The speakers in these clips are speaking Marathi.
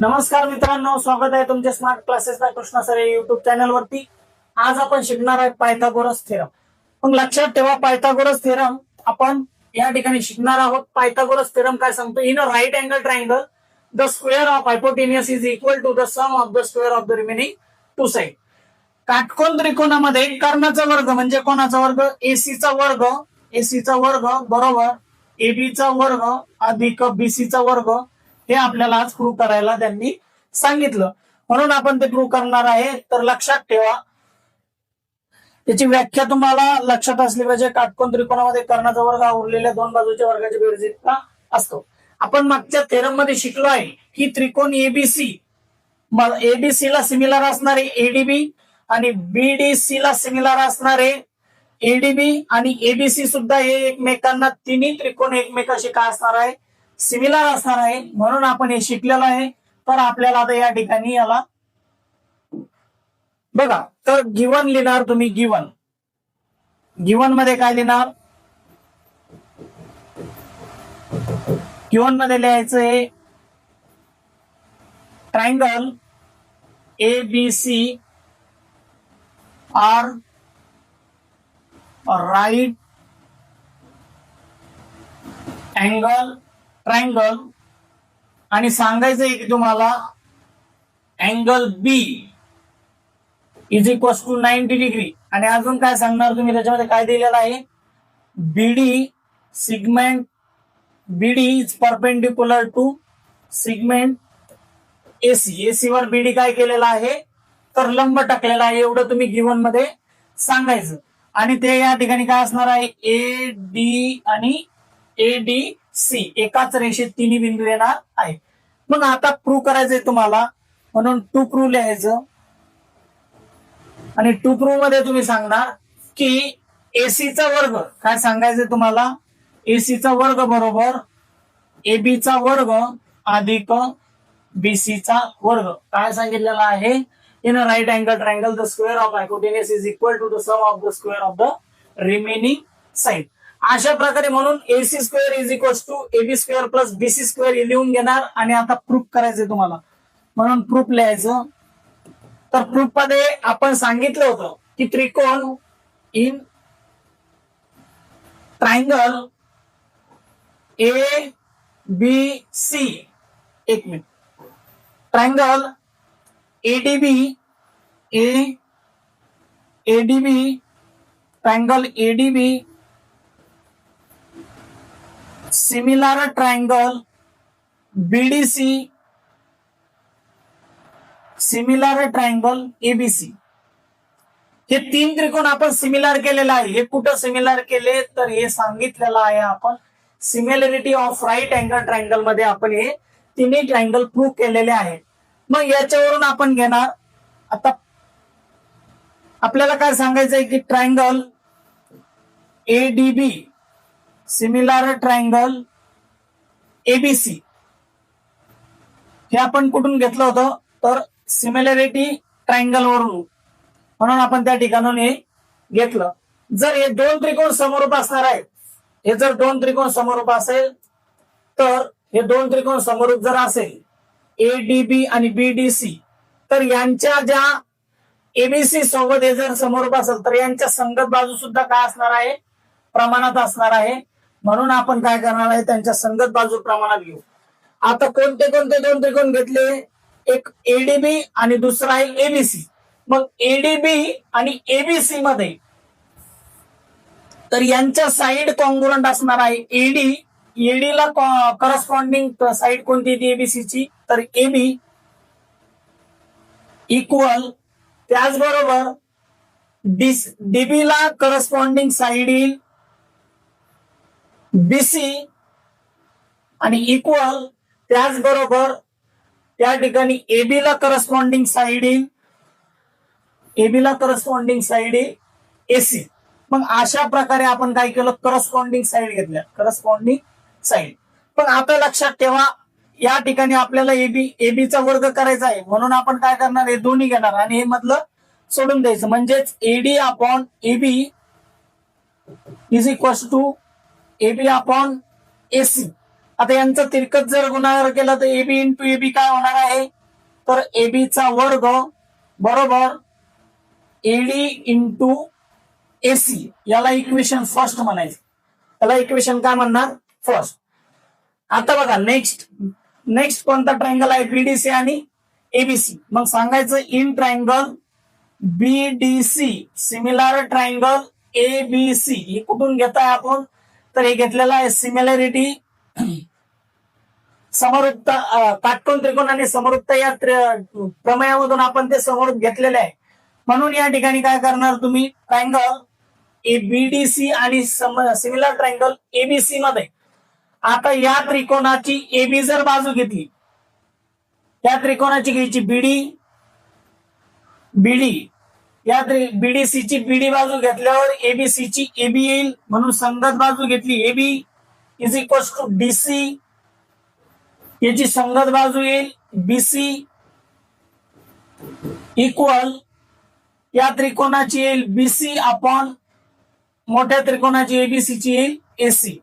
नमस्कार मित्रांनो स्वागत आहे तुमच्या smart classes by Krishna sir YouTube channel वरती. आज आपण शिकणार आहे पायथागोरस थेरम मग लक्षात ठेवा पायथागोरस थेरम आपण या ठिकाणी शिकणार आहोत. पायथागोरस थेरम काय सांगतो? In a right angle triangle the square of hypotenuse is equal to the sum of the square of the remaining two side काटकोन त्रिकोणामध्ये कर्णाचा वर्ग म्हणजे कोणाचा वर्ग? एसीचा वर्ग. एसीचा वर्ग बरोबर एबीचा वर्ग अधिक बीसीचा वर्ग. हे आपल्याला आज प्रूव्ह करायला त्यांनी सांगितलं. म्हणून आपण ते प्रूव्ह करणार आहे तर लक्षात ठेवा. त्याची व्याख्या तुम्हाला लक्षात असली पाहिजे. काटकोन त्रिकोणामध्ये कर्णाचा वर्ग हा उरलेल्या दोन बाजूच्या वर्गाच्या बेरज इतका असतो. आपण मागच्या थेरममध्ये शिकलो आहे की त्रिकोण एबीसी एबीसी ला सिमिलर असणारे एडीबी आणि बीडीसी ला सिमिलर असणारे एडीबी आणि एबीसी सुद्धा हे एकमेकांना तिन्ही त्रिकोण एकमेकाशी काय असणार आहे? सिमिलर असणार आहे. म्हणून आपण हे शिकलेलं आहे. तर आपल्याला आता या ठिकाणी याला बघा. तर गिवन लिहिणार तुम्ही गिवन गिवनमध्ये काय लिहिणार? गिवनमध्ये लिहायचं आहे triangle A B C are right angle triangle. आणि सांगायचंय की तुम्हाला angle B is equal to ninety degree आणि अजून काय सांगणार तुम्ही? त्याच्यामध्ये काय दिलेलं आहे? BD segment BD is perpendicular to segment AC AC वर बीडी काय केलेला आहे? तर लंब टाकलेला आहे. एवढं तुम्ही गिवनमध्ये सांगायचं. आणि ते या ठिकाणी काय असणार आहे? ए डी आणि ए डी सी एकाच रेषेत तिन्ही बिंदू येणार आहे मग आता प्रूव्ह करायचंय तुम्हाला. म्हणून टू प्रूव्ह लिहायचं. आणि टू प्रूव्हमध्ये तुम्ही सांगणार की एसीचा वर्ग काय सांगायचंय तुम्हाला? एसीचा वर्ग बरोबर एबीचा वर्ग अधिक बीसीचा वर्ग. काय सांगितलेला आहे? In a right angle triangle the square of hypotenuse is equal to the sum of the square of the remaining side अशा प्रकारे म्हणून AC square is equals to AB square plus BC square लिहून घेणार आणि आता प्रूफ करायचंय तुम्हाला. म्हणून प्रूफ लिहायचं. तर प्रूफमध्ये आपण सांगितलं होतं की त्रिकोण in triangle A B C एक minute triangle ADB A ADB triangle ADB similar triangle BDC similar triangle ABC हे तीन त्रिकोण आपण सिमिलर केलेलं आहे. हे कुठं सिमिलर केले तर हे सांगितलेलं आहे आपण. सिमिलरिटी ऑफ राईट अँगल ट्रायंगलमध्ये आपण हे तिन्ही ट्रायंगल प्रूव्ह केलेले आहेत. मग याच्यावरून आपण घेणार. आता आपल्याला काय सांगायचंय की triangle A D B similar triangle ABC हे आपण कुठून घेतलं होतं? तर सिमिलॅरिटी ट्रायंगल वरून म्हणून आपण त्या ठिकाणून हे घेतलं. जर हे दोन त्रिकोण समरूप असणार आहे हे जर दोन त्रिकोण समरूप असेल तर हे दोन त्रिकोण समरूप जर असेल ए डी बी आणि बी डी सी तर यांच्या ज्या एबीसी सोबत हे जर समरूप असेल तर यांच्या संगत बाजू सुद्धा काय असणार आहे? प्रमाणात असणार आहे. म्हणून आपण काय करणार आहे? त्यांच्या संगत बाजू प्रमाणात घेऊ. आता कोणते कोणते दोन त्रिकोण घेतले? एक एडीबी आणि दुसरा आहे एबीसी मग एडीबी आणि एबीसी मध्ये तर यांच्या साईड कॉन्ग्रुरंट असणार आहे एडी एडीला करस्पॉन्डिंग साईड कोणती येते एबीसी ची? तर एबी इक्वल त्याचबरोबर डीबीला करस्पॉन्डिंग साईड येईल. बीसी आणि इक्वल त्याचबरोबर त्या ठिकाणी एबी ला करस्पॉन्डिंग साईड येईल. एबी ला करस्पॉन्डिंग साईड येईल. एसी मग अशा प्रकारे आपण काय केलं? करस्पॉन्डिंग साईड घेतल्या. करस्पॉन्डिंग साईड पण आता लक्षात ठेवा या ठिकाणी आपल्याला एबी एबीचा वर्ग करायचा आहे. म्हणून आपण काय करणार? हे दोन्ही घेणार. आणि हे मधलं सोडून द्यायचं. म्हणजेच AD upon AB is equal to AB upon AC आता यांचा तिरकत जर गुणाकार केला तर एबी इंटू एबी काय होणार आहे? तर एबीचा वर्ग बरोबर एडी इंटू एसी याला इक्वेशन फर्स्ट म्हणायचं. त्याला इक्वेशन काय म्हणणार? फर्स्ट आता बघा नेक्स्ट नेक्स्ट कोणता ट्रायंगल आहे? बीडीसी आणि एबीसी मग सांगायचं in triangle BDC similar triangle ABC हे कुठून घेताय आपण? तर हे घेतलेलं आहे सिमिलॅरिटी. समरुक्त काटकोन त्रिकोण आणि समरुक्त या प्रमेयामधून आपण ते समोर घेतलेले आहे. म्हणून या ठिकाणी काय करणार तुम्ही? ट्रायंगल ए बीडीसी आणि सिमिलर ट्रायंगल एबीसी मध्ये. आता या त्रिकोणाची एबी जर बाजू घेतली या त्रिकोणाची घ्यायची बीडी बीडी या बीडीसी ची बीडी बाजू घेतल्यावर एबीसी ची एबी येईल म्हणून संगत बाजू घेतली. AB is equals to DC याची संगत बाजू येईल. बीसी इक्वल या त्रिकोणाची येईल. बीसी अपॉन मोठ्या त्रिकोणाची एबीसी ची येईल. एसी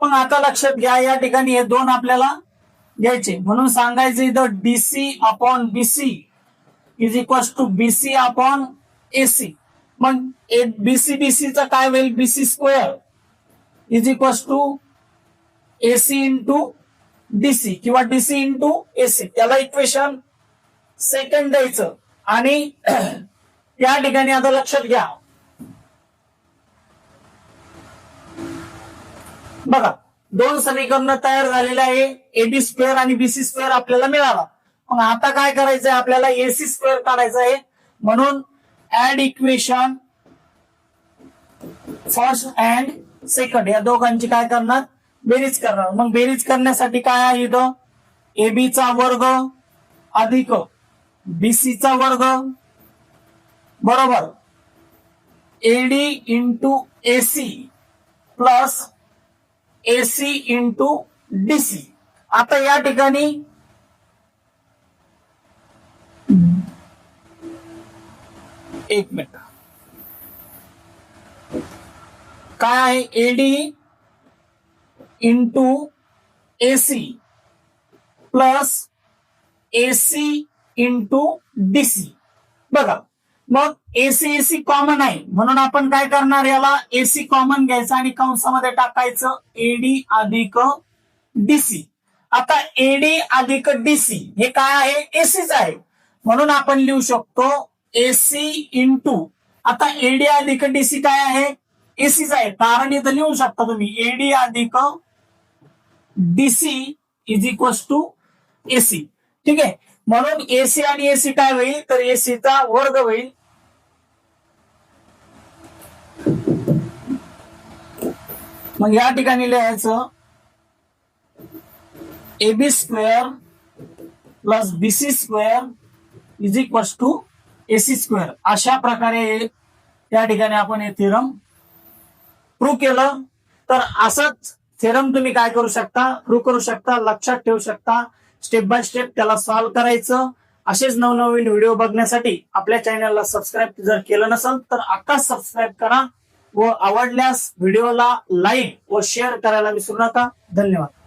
पण आता लक्षात घ्या या ठिकाणी हे दोन आपल्याला घ्यायचे. म्हणून सांगायचं इथं DC upon BC is equals to BC upon AC मग बीसी बीसी काय होईल? BC square is equals to AC into DC किंवा डीसी इंटू एसी त्याला इक्वेशन सेकंड द्यायचं आणि या ठिकाणी आता लक्षात घ्या. बघा दोन समीकरण तयार झालेले आहे. एबी स्क्वेअर आणि बीसी स्क्वेअर आपल्याला मिळाला. मग आता काय करायचंय? आपल्याला एसी स्क्वेअर काढायचं आहे. म्हणून add equation first and second या दोघांची काय करणार? बेरीज करणार. मग बेरीज करण्यासाठी काय आहे इथं? एबीचा वर्ग अधिक बीसीचा वर्ग. बरोबर? AD into AC plus AC into DC आता या ठिकाणी एक मिनिट. काय आहे? AD into AC plus AC into DC बघा मग एसी एसी कॉमन आहे. म्हणून आपण काय करणार? याला एसी कॉमन घ्यायचं आणि कंसामध्ये टाकायचं एडी अधिक डीसी आता एडी अधिक डीसी हे काय आहे? एसीच आहे. म्हणून आपण लिहू शकतो एसी इंटू आता एडी अधिक डीसी काय आहे? एसीच आहे. कारण इथं लिहू शकता तुम्ही. एडी अधिक DC is equals to AC ठीक आहे? म्हणून एसी आणि एसी काय होईल? तर एसीचा वर्ग होईल. मग या ठिकाणी लिहायचं. AB square plus BC square is equals to AC square अशा प्रकारे त्या ठिकाणी आपण हे थिरम प्रूव्ह केलं. तर असंच थेरम तुम्ही काय करू शकता? प्रूव्ह करू शकता लक्षात ठेवू शकता. स्टेप बाय स्टेप त्याला सॉल्व्ह करायचं. असेच नवनवीन व्हिडिओ बघण्यासाठी आपल्या चॅनलला सबस्क्राईब जर केलं नसेल तर आत्ताच सबस्क्राईब करा व आवडल्यास व्हिडिओला लाईक व शेअर करायला विसरू नका. धन्यवाद.